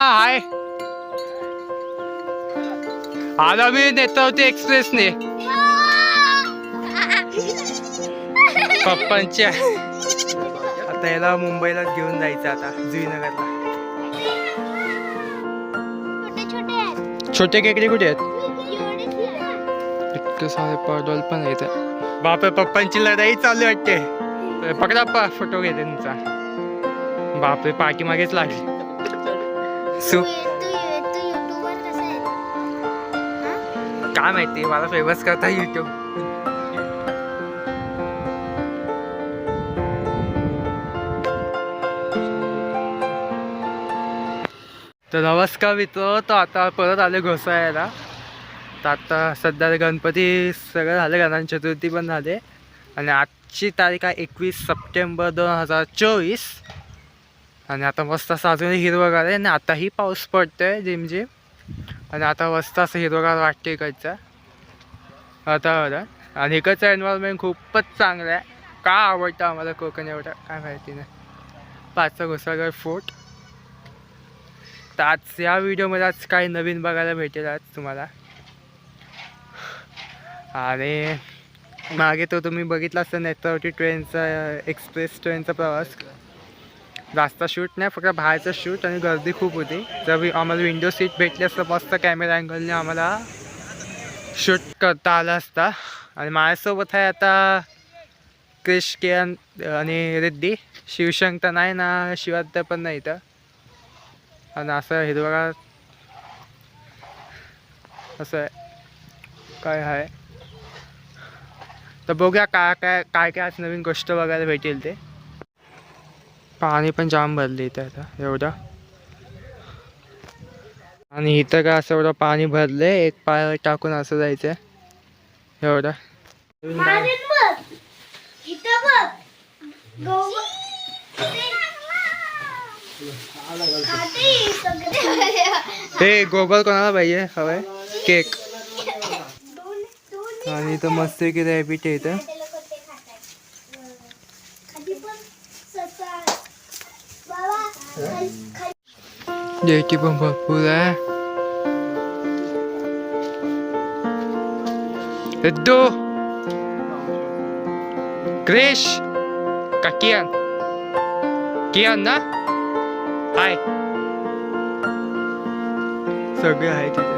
हाय. आला मी नेत्रावती एक्सप्रेसने. पप्पांच्या. आता याला मुंबईलाच घेऊन जायचं आता जुईनगरला. छोटे छोटे आहेत छोटे केकडे कुठे आहेत. इतकं सारे पडवल पण आहेत. बापरे पप्पांची लढाई चालू वाटते. पकडा पा फोटो घे त्यांचा. बापरे पाठी मागेच लागली. सु? काय माहिती मला फेमस करता युट्यूब तर नमस्कार मित्र तर आता परत आले घोसाळ्याला. तर आता सध्या गणपती सगळं झालं गणेश चतुर्थी पण झाले. आणि आजची तारीख आहे एकवीस सप्टेंबर दोन हजार चोवीस. आणि आता मस्त असं अजूनही हिरवगार आहे. आणि आताही पाऊस पडतोय जिमजिम आणि आता मस्त असं हिरवगार वाटते इकडचं. वातावरण. आणि इकडचं एन्व्हायरमेंट खूपच चांगलं आहे. का आवडतं आम्हाला कोकण एवढं? काय माहिती नाही. पाचचा घुसागड फोर्ट. तर आज या व्हिडिओमध्ये आज काही नवीन बघायला भेटेल आज तुम्हाला. आणि मागे तो तुम्ही बघितला असता नेत्रावती ट्रेनचा एक्सप्रेस ट्रेनचा प्रवास. जास्त शूट नाही फक्त बाहेरचं शूट आणि गर्दी खूप होती. जर वि- आम्हाला विंडो सीट भेटली असतं मस्त कॅमेरा अँगलने आम्हाला शूट करता आला असता. आणि माझ्यासोबत आहे आता क्रिश किरण आणि रिद्धी. शिवशंक तर नाही ना शिवाद्य पण नाही इथं. आणि असं हिरवगार असं आहे. काय आहे? तर बघूया काय काय काय काय आज नवीन गोष्ट बघायला भेटेल ते. पाणी पण जाम भरले इथे आता एवढं. आणि इथं काय असं एवढं पाणी भरले एक पाय टाकून असं जायचं एवढं. हे गोबर कोणाला पाहिजे हवंय? केक. आणि इथं मस्त की रॅबिट आहे इथं. खाली पण भरपूर आहे रिद्दू क्रिश का कियान कियान ना हाय सगळे आहे तिथे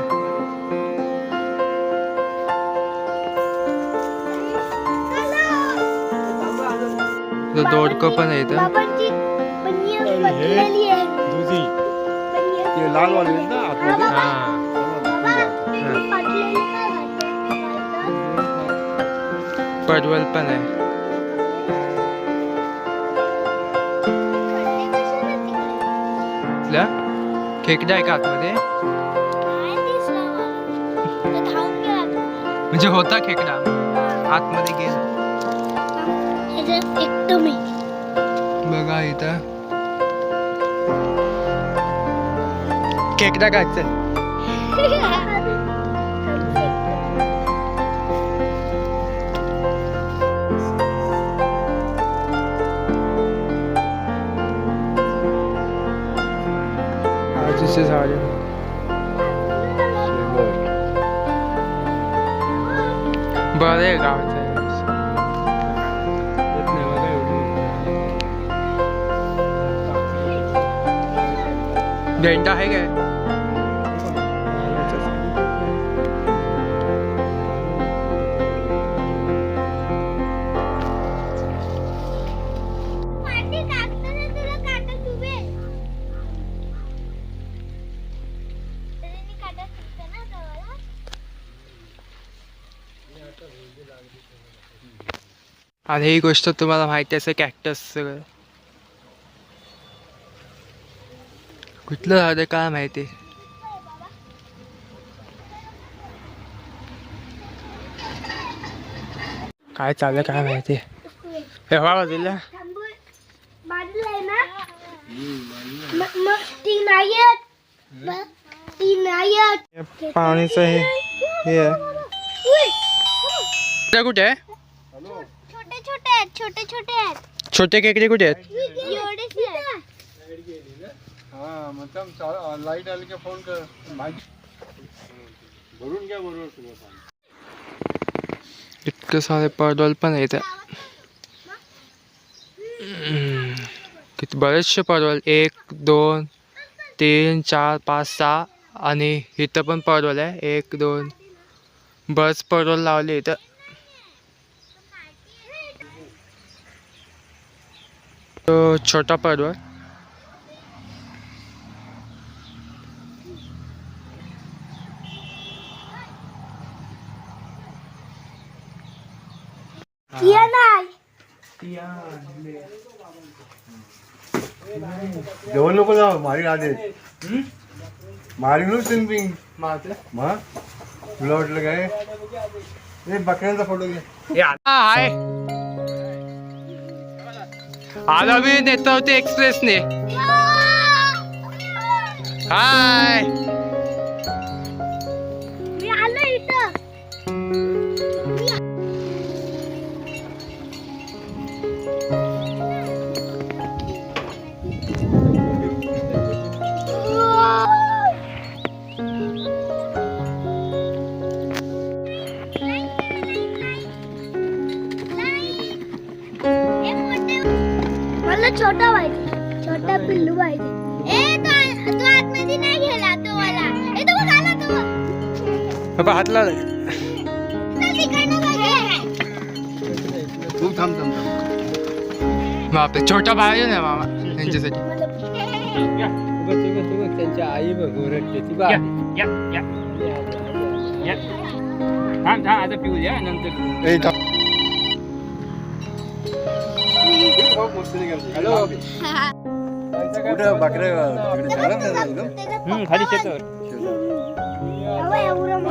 दोडकं पण आहे इथं बाबांची पनीर पटलेली आहे दुधी। पनीर ते लाल वाले आहेत ना आतमध्ये हा बाबा। त्यांनी पटलेली काय घालतात? पडवल पण आहे खड्डे कशाला तिकडे? इथला खेकडा आहे का आतमध्ये नाही दिसला मला. तर धावून गेला तो. म्हणजे होता खेकडा आतमध्ये गेला ह्याच्यात एकटं কেকটা কাটছে This is how you. She good. But there. चुभतो ना गव्हाला. आणि ही गोष्ट तुम्हाला माहिती असेल कॅक्टस कुठलं आहे काय माहिती. काय चाललं काय माहिती. हे हवा बाजूला. पाणीचं हे हे कुठे आहे? छोटे छोटे आहेत छोटे छोटे केकडे कुठे आहेत? हा मतलब लाइट आली की फोन कर। भरून घ्या बरोबर सगळं पाणी इतके सारे पडवल पण आहेत. हम्म. किती बरेचसे पडवल. एक दोन तीन चार पाच सहा आणि इथं पण पडवल आहे. एक दोन. बस पडवल लावले इथं. तो छोटा पडवळ जेवण नको जाऊ मारी आधे मारी माझं मग तुला वाटलं काय? बकऱ्यांचा फोटो घे. हाय. आलो मी नेत्रावती एक्सप्रेसने. हाय. छोटा पाहिजे छोटा पिल्लू पाहिजे ए तो तो आतमध्ये नाही गेला तो मला ए तो बघ आला तो. बाबा हात लाव. तू थांब थांब थांब बापरे छोटा पाहिजे ना मामा त्यांच्यासाठी त्यांची आई बघ ओरडते ती ए थांब हॅलो कुठं बकऱ्या तिकडे झालं ना एकदम खाली शेतावर अहो, एवढं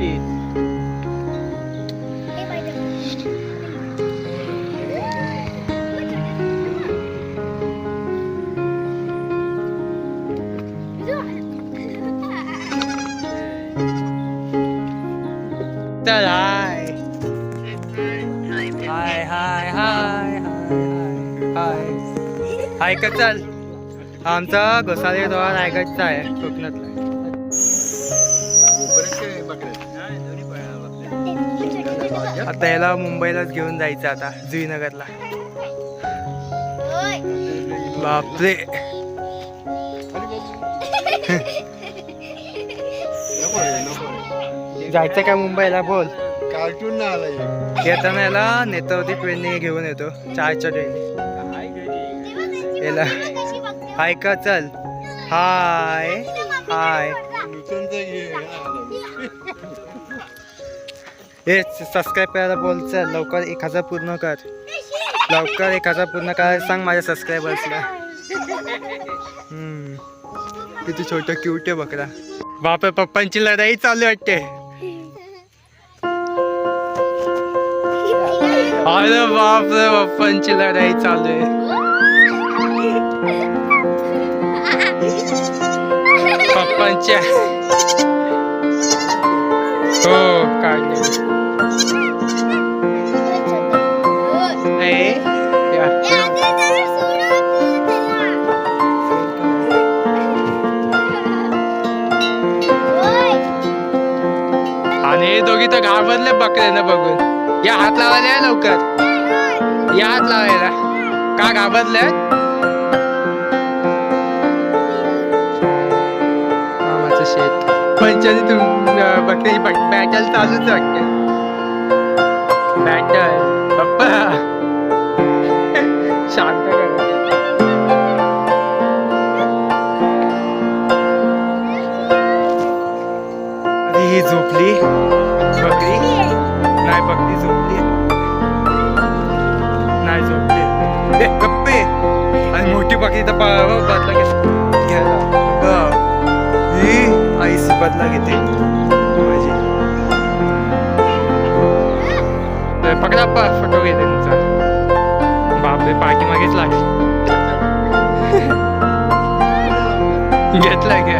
हे चल हाय. हाय हाय हाय हाय हाय. हाय का चल? आमचा घोसाळे दोहा रायगडचा आहे कोकणातला आता याला मुंबईलाच घेऊन जायचं आता जुईनगरला. बापरे जायचं काय मुंबईला बोल कार्टून ना आला. येताना याला नेत्रावती ट्रेनने घेऊन येतो चारच्या ट्रेनने याला? हाय का चल हाय हाय हे सबस्क्राईब करायला बोलचं. लवकर एक हजार पूर्ण कर. लवकर एक हजार पूर्ण करायला सांग माझ्या सबस्क्रायबर्सला किती छोटं क्यूट आहे बकरा. बापरे पप्पांची लढाई चालू आहे वाटते. अरे बापरे पप्पांची लढाई चालू आहे. पप्पांच्या हो काढले. हे दोघी तर घाबरले बकऱ्यानं बघून. या हात लावायला या लवकर. या हात लावायला. का घाबरले मामाचं शेत. पंचायत तुम बकरी बॅटल चालूच वाटते. बॅटल? पप्पा. शांत करा. ही झोपली. बकरी? नाही बकरी झोपली. नाही झोपली. गप्पे. आणि मोठी बकरी तर हो, बदला घ्यायला ही बदला घेते. माझी. पकडा फोटो घे त्यांचा. बापरे पाठी मागेच लागली. घेतला घ्या.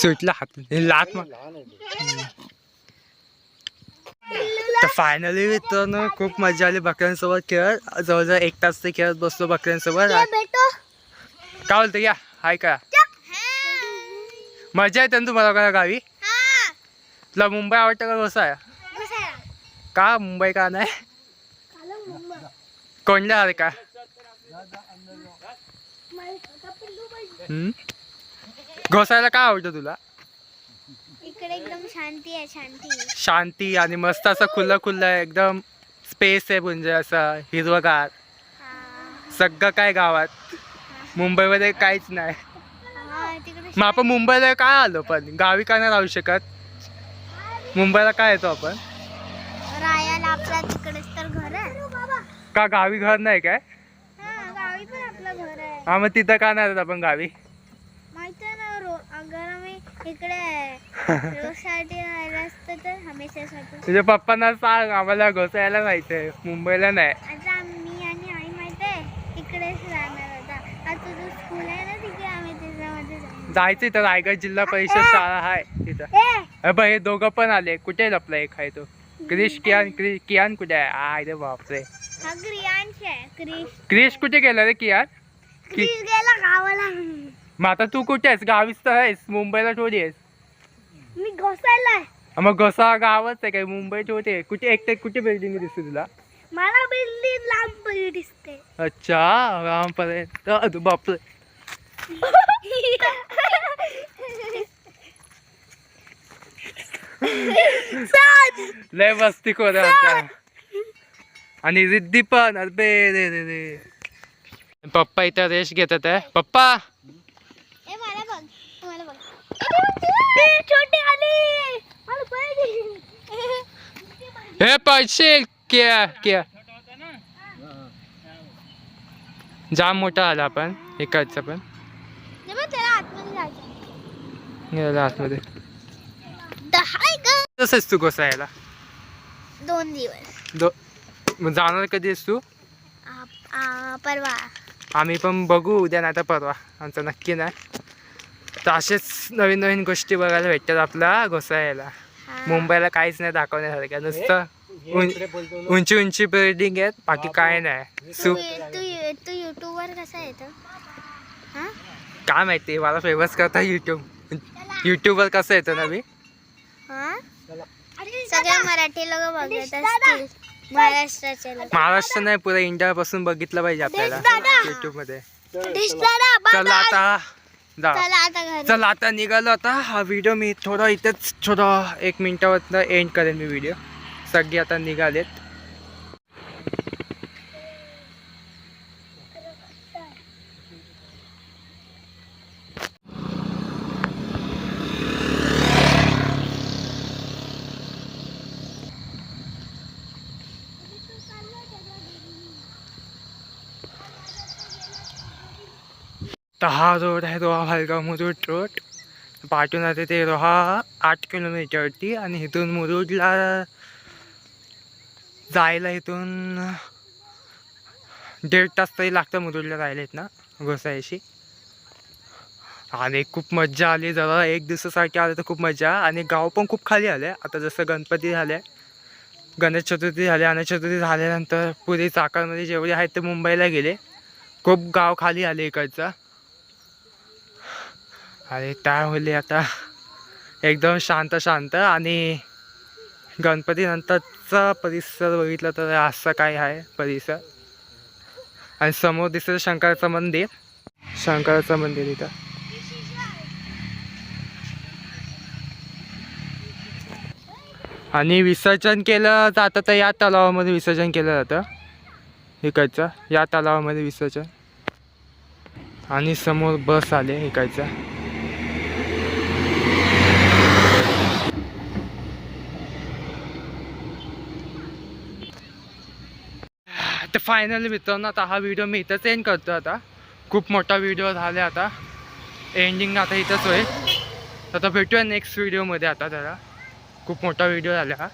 सुटला हात लात. तर फायनली मित्रांनो खूप मजा आली बकऱ्यांसोबत खेळत जवळजवळ एक तास ते खेळत बसलो बकऱ्यांसोबत काय बोलतो या हाय का मजा येते ना तुम्हाला का गावी तुला मुंबई आवडतं का आहे का मुंबई का नाही कोणल्या का? घोसायला काय आवडतं तुला? इकडे एकदम शांती आहे शांती. शांती आणि मस्त असं खुल्लं खुल्लं आहे एकदम स्पेस आहे म्हणजे असं हिरवगार. सगळं काय गावात? मुंबईमध्ये काहीच नाही. मग आपण मुंबईला काय आलो पण? गावी का नाही राहू शकत? मुंबईला काय येतो आपण? रायाला आपल्या तिकडेच तर घर आहे. का गावी घर नाही काय? हा गावी पण आपलं घर आहे. हा मग तिथं का नाही आपण गावी माहीत आहे ना रो अगर आम्ही इकडे रोजसाठी राहिलं असतं तर हमेशासाठी तुझ्या पप्पांना सांग आम्हाला घोसायला जायचंय मुंबईला नाही. आता मी आणि आई माहीत आहे इकडेच राहणार होता आता तुझं स्कूल आहे ना तिकडे आम्ही त्याच्यामध्ये जाणार. जायचं इथं रायगड जिल्हा परिषद शाळा आहे तिथं. अरे हे दोघं पण आले. कुठे लपला एक आहे तो. क्रिश कियान क्रि- कियान कुठे आहे? आ रे बापरे. क्रिश. क्रिश कुठे गेला रे कियान? क्रिश गेला गावाला. मग आता तू कुठे आहेस? गावीच तर आहेस. मुंबईला थोडी आहेस. मी घोसायला आहे. मग घोसा गावच आहे काय? मुंबई थोडी आहे. कुठे एक कुठे बिल्डिंग दिसते तुला? मला बिल्डिंग लांब पडी दिसते. अच्छा रामपर्यंत अरे बापरे. लय मस्ती खोर आणि रिद्धी पण. अरे रे रे रे. पप्पा इथं रेस्ट घेतात आहे पप्पा ए मला बघ मला बघ ए, छोटी आली मला पळली. हे पैसे क्या क्या? जाम मोठा आला आपण. इकडचा पण. गेला आतमध्ये. तसंच तू घोसायला. दोन दिवस दो मग जाणार कधी आहेस तू? परवा. आम्ही पण बघू उद्या नाही तर परवा. आमचं नक्की नाही. तर असेच नवीन नवीन गोष्टी बघायला भेटतात आपला घोसायला हा. मुंबईला काहीच नाही दाखवण्यासारखं. नुसतं. उंची उंची बिल्डिंग आहेत बाकी काय नाही. तू सु तू तू युट्यूब वर कसा येतो? हा? काय माहिती मला फेमस करता युट्यूब युट्यूबवर कसं येतं ना मी? हा? सगळे मराठी लोक बघत असतील. महाराष्ट्राचे लोक. महाराष्ट्र नाही पुरा इंडिया पासून बघितलं पाहिजे आपल्याला. दादा. युट्यूबमध्ये. डिश दादा bye चला. आता. जा. चला आता घरी. चला आता निघालो आता. हा व्हिडिओ मी थोडा इथंच थोडा एक मिनिटावर एंड करेन मी व्हिडिओ सगळे आता निघालेत. तर हा रोड आहे रोहा भालगाव मुरुड रोड पाठून आता ते रोहा आठ किलोमीटरवरती आणि इथून मुरुडला जायला इथून दीड तास तरी लागतं मुरुडला जायला ना घोसायशी आणि खूप मज्जा आली. जरा एक दिवसासाठी आलं तर खूप मजा आणि गाव पण खूप खाली आले आता जसं गणपती झाले गणेश चतुर्थी झाले आणि चतुर्थी झाल्यानंतर पुरी चाकरमध्ये जेवढे आहेत ते मुंबईला गेले. खूप गाव खाली आले इकडचं. अरे काय होईल आता? एकदम शांत शांत आणि गणपतीनंतरचा परिसर बघितलं तर असं काय आहे परिसर? आणि समोर दिसतं शंकराचं मंदिर. शंकराचं मंदिर इथं. आणि विसर्जन केलं जातं तर या तलावामध्ये विसर्जन केलं जातं. इकडचं या तलावामध्ये विसर्जन. आणि समोर बस आले इकडचं तर फायनली मित्रांनो आता हा व्हिडिओ मी इथंच एंड करतो आता. खूप मोठा व्हिडिओ झाला आता. एंडिंग आता इथंच होईल. तर आता भेटूया नेक्स्ट व्हिडिओमध्ये आता त्याला खूप मोठा व्हिडिओ झाला हा.